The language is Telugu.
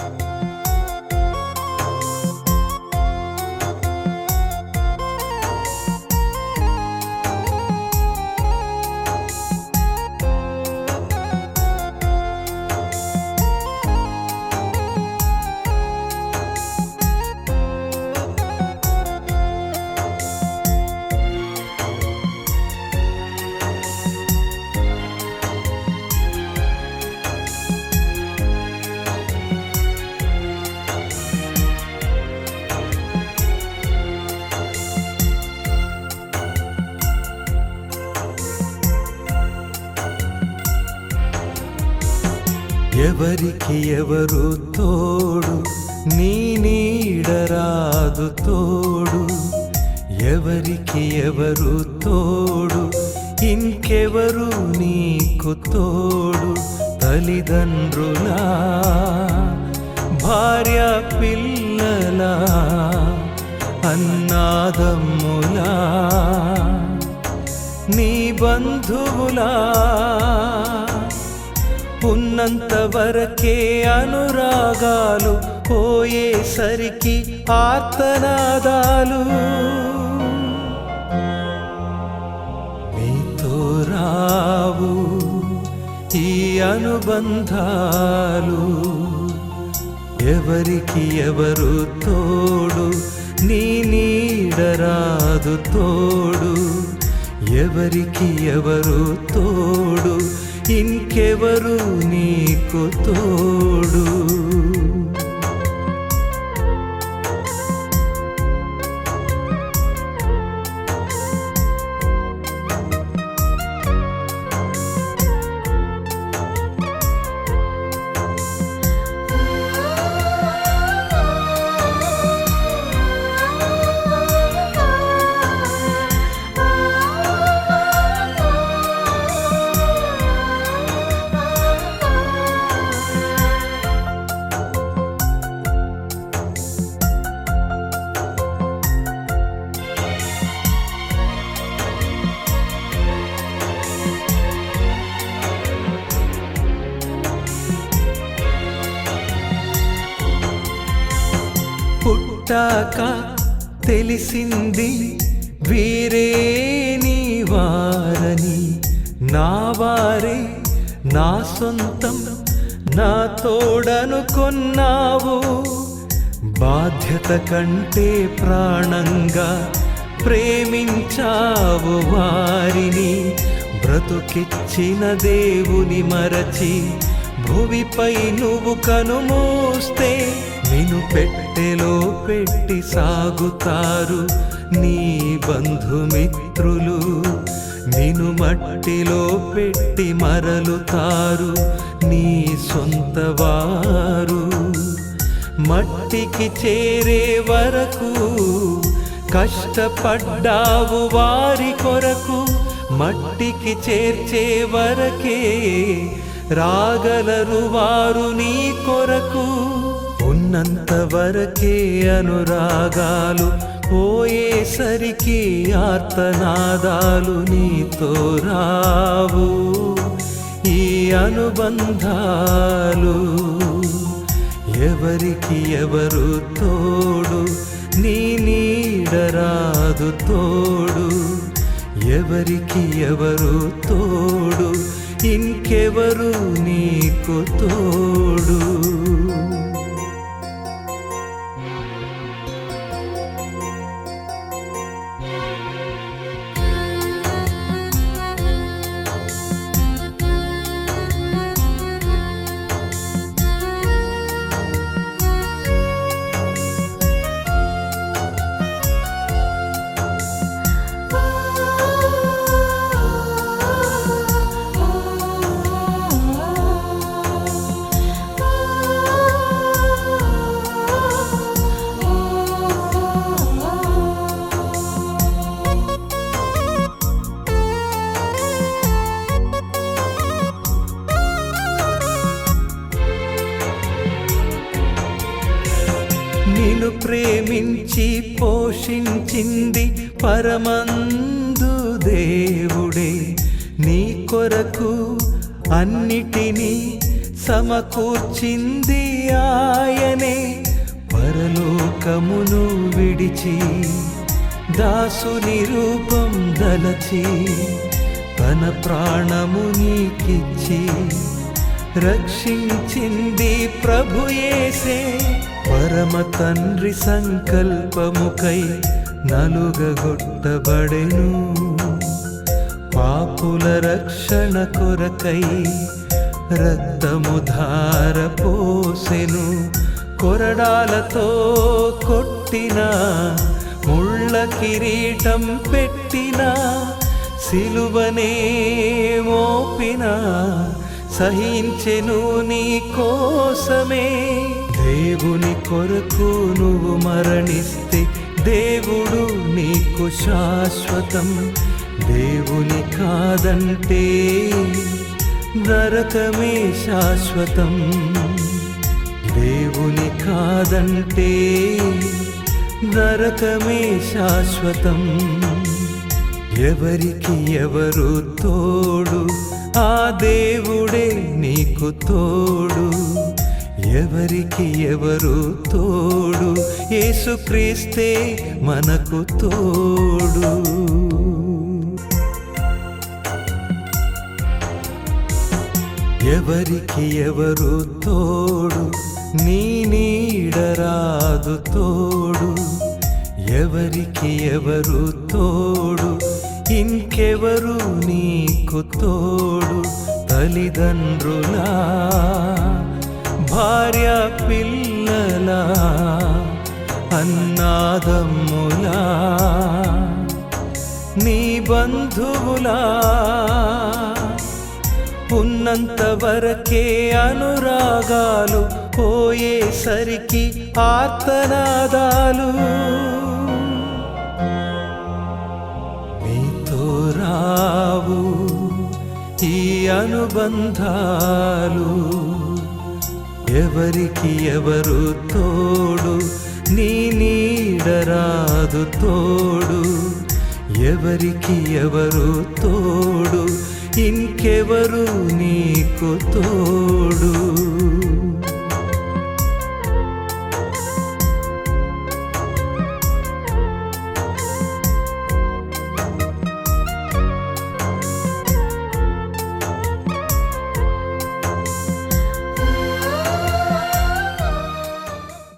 Bye. ఎవరికి ఎవరు తోడు నీ నీడరాదు తోడు. ఎవరికి ఎవరు తోడు ఇంకెవరు నీకు తోడు. తల్లిదండ్రులా భార్య పిల్లలా అన్నాదమ్ములా నీ బంధువులా ఉన్నంత వరకే అనురాగాలు పోయేసరికి ఆర్తనాదాలు. నీతో రావు ఈ అనుబంధాలు. ఎవరికి ఎవరు తోడు నీ నీడరాదు తోడు. ఎవరికి ఎవరు తోడు ఇంకెవరు నీకు తోడు? పుట్టాక తెలిసింది వీరే నీ వారని. నా వారే నా సొంతం నా తోడనుకున్నావు. బాధ్యత కంటే ప్రాణంగా ప్రేమించావు వారిని. బ్రతుకిచ్చిన దేవుని మరచి భువిపై నువ్వు కనుమూస్తే నిన్ను పెట్టెలో పెట్టి సాగుతారు నీ బంధుమిత్రులు. నిన్ను మట్టిలో పెట్టి మరలుతారు నీ సొంత వారు మట్టికి చేరే వరకు కష్టపడ్డావు వారి కొరకు మట్టికి చేర్చే వరకే రాగలరు వారు నీ కొరకు. ఉన్నంత వరకే అనురాగాలు పోయేసరికి ఆర్తనాదాలు నీతో రావు. ఈ అనుబంధాలు ఎవరికి ఎవరు తోడు? నీ నీడరాదు తోడు. ఎవరికి ఎవరు తోడు? ఇంకెవరు నీకు తోడు? ప్రేమించి పోషించింది పరమందు దేవుడే. నీ కొరకు అన్నిటినీ సమకూర్చింది ఆయనే. పరలోకమును విడిచి దాసుని రూపం దలచి తన ప్రాణము నీకిచ్చి రక్షించింది ప్రభుయేసే పరమ తండ్రి సంకల్పముకై నలుగగొట్టబడెను. పాపుల రక్షణ కొరకై రక్తము ధార పోసెను. కొరడాలతో కొట్టిన ముళ్ళ కిరీటం పెట్టిన సిలువనే మోపిన సహించెను నీ కోసమే. దేవుని కొరకు నువ్వు మరణిస్తే దేవుడు నీకు శాశ్వతం. దేవుని కాదంటే నరకమే శాశ్వతం. దేవుని కాదంటే నరకమే శాశ్వతం. ఎవరికి ఎవరు తోడు ఆ దేవుడే నీకు తోడు. ఎవరికి ఎవరు తోడు? యేసుక్రీస్తే మనకు తోడు. ఎవరికి ఎవరు తోడు? నీ నీడరాదు తోడు. ఎవరికి ఎవరు తోడు? ఇంకెవరు నీకు తోడు? తల్లిదండ్రులా? భార్య పిల్లల అన్నాదమ్ములా నీ బంధువులా. ఉన్నంత వరకే అనురాగాలు పోయేసరికి ఆర్తనాదాలు. నీతో రావు ఈ అనుబంధాలు. ఎవరికి ఎవరు తోడు? నీ నీడరాదు తోడు. ఎవరికి ఎవరు తోడు? ఇంకెవరు నీకు తోడు?